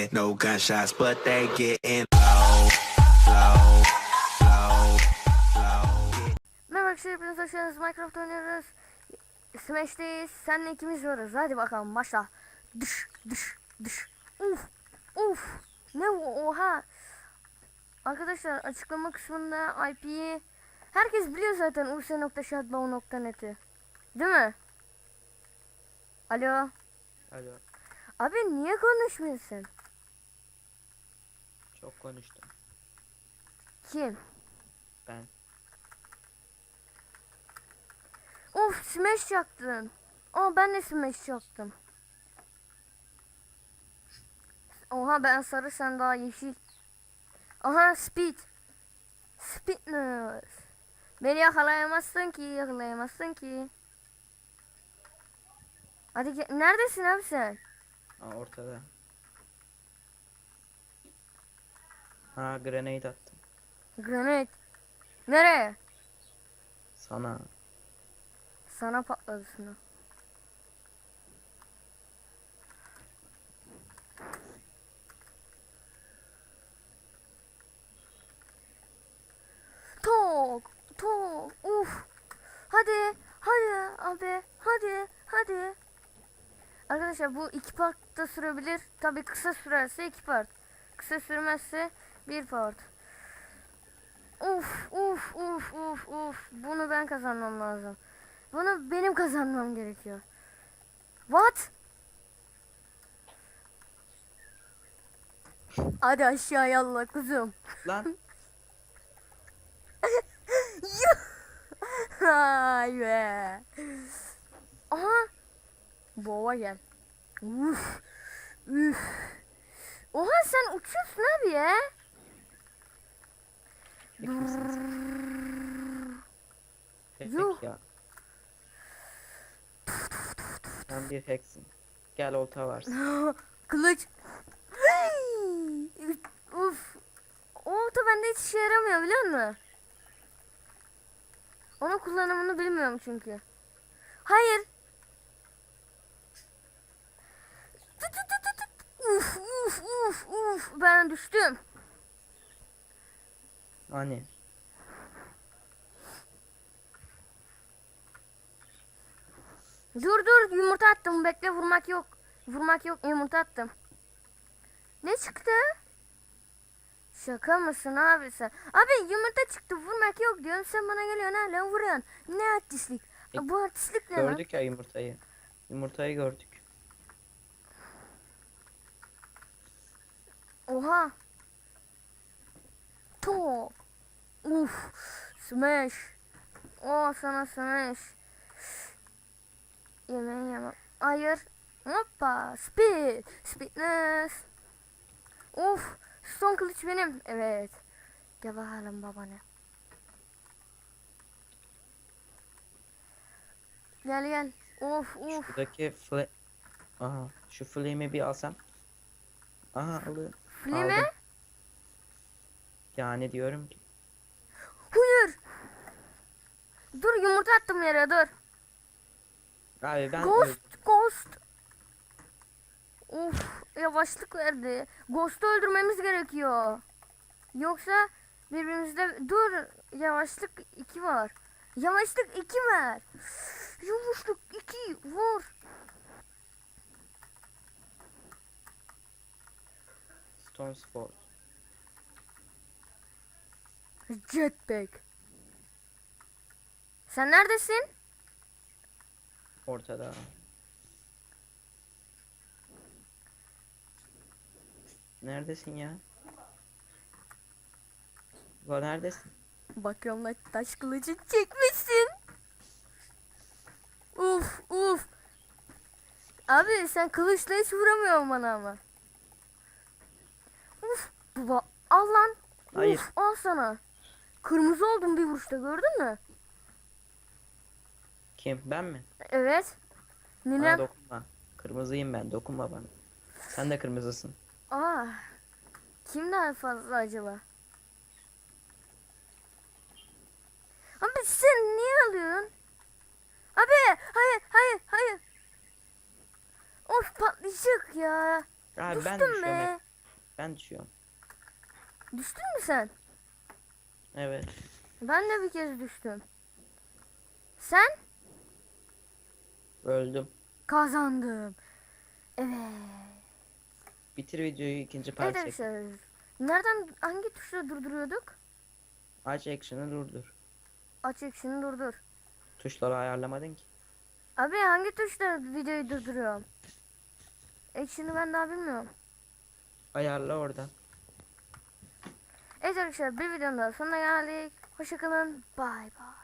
hear no gunshots, but they getting low, low, low, low. Merhaba arkadaşlar hepiniz hoş geldiniz. Minecraft oynuyoruz. Smash'teyiz. Seninle ikimiz varız. Hadi bakalım başla. Dış dış dış. Uf uf. Ne bu? Oha. Arkadaşlar açıklama kısmında IP'yi herkes biliyor zaten urs.shadbow.net'i. Değil mi? Alo. Alo. Abi niye konuşmuyorsun? Çok konuştum. Kim? Ben. Of smash yaktın. Aa ben de smash yaktım. Oha ben sarı sen daha yeşil. Aha speed. Speedness. Beni yakalayamazsın ki yakalayamazsın ki. Hadi. Neredesin abi sen? Ha, ortada. Ha grenade attım. Granite. Nereye? Sana. Sana patladı şunu. Tok, tok, uf. Hadi, hadi abi, hadi, hadi. Arkadaşlar bu iki partta sürebilir. Tabii kısa sürerse iki part. Kısa sürmezse bir part. Uf, uf, uf, uf, uf. Bunu ben kazanmam lazım. Bunu benim kazanmam gerekiyor. What? Hadi aşağı yallah kuzum. Lan. Ay be. Aha. Boğa gel. Uf. Üf. Oha sen uçuyorsun abi ya. Tek Yuh. ya. Sen bir hacksin. Gel olta varsın. Kılıç. Uf. O oto bende hiç işe yaramıyor biliyor musun? Onun kullanımını bilmiyorum çünkü. Hayır. Uf uf uf uf ben düştüm. Hani. Dur dur yumurta attım bekle vurmak yok. Vurmak yok yumurta attım. Ne çıktı? Şaka mısın abi sen? Abi yumurta çıktı vurmak yok diyorum sen bana geliyorsun hala vuruyorsun. Ne artistlik? E, Bu artistlik ne lan? Gördük ya yumurtayı. Yumurtayı gördük. Oha. To. Uf. Smash. Oh sana smash. Yemeği yemem. Hayır. Hoppa. Speed. Speedness. Uf. Son kılıç benim. Evet. Gel bakalım babana. Gel gel. Of of. Şuradaki fla... Aha. Şu flame'i bir alsam. Aha alıyorum. Flime. Aldım. Yani diyorum ki. Hayır. Dur yumurta attım yere dur. Abi ben Ghost, öldüm. Ghost. Of, yavaşlık verdi. Ghost'u öldürmemiz gerekiyor. Yoksa birbirimizde dur yavaşlık 2 var. Yavaşlık 2 var. Yavaşlık 2 vur. Stone Sport. Jetpack. Sen neredesin? Ortada. Neredesin ya? Bu neredesin? Bakıyorum lan taş kılıcı çekmişsin. Uf uf. Abi sen kılıçla hiç vuramıyorsun bana ama. Uf baba al lan. Hayır. Uf al sana. Kırmızı oldum bir vuruşta gördün mü? Kim? Ben mi? Evet. Bana Ninem. dokunma. Kırmızıyım ben. Dokunma bana. Sen de kırmızısın. Aa. Kim daha fazla acaba? Abi sen niye alıyorsun? Abi hayır hayır hayır. Of patlayacak ya. Abi ben Düştüm düşüyorum be. hep. Ben düşüyorum. Düştün mü sen? Evet. Ben de bir kez düştüm. Sen? Öldüm. Kazandım. Evet. Bitir videoyu ikinci Evet çek. arkadaşlar. Nereden hangi tuşla durduruyorduk? Aç action'ı durdur. Aç ekşini durdur. Tuşları ayarlamadın ki. Abi hangi tuşla videoyu durduruyorum? Ekşini ben daha bilmiyorum. Ayarla oradan. Evet arkadaşlar bir videonun daha sonuna geldik. Hoşçakalın. Bay bay.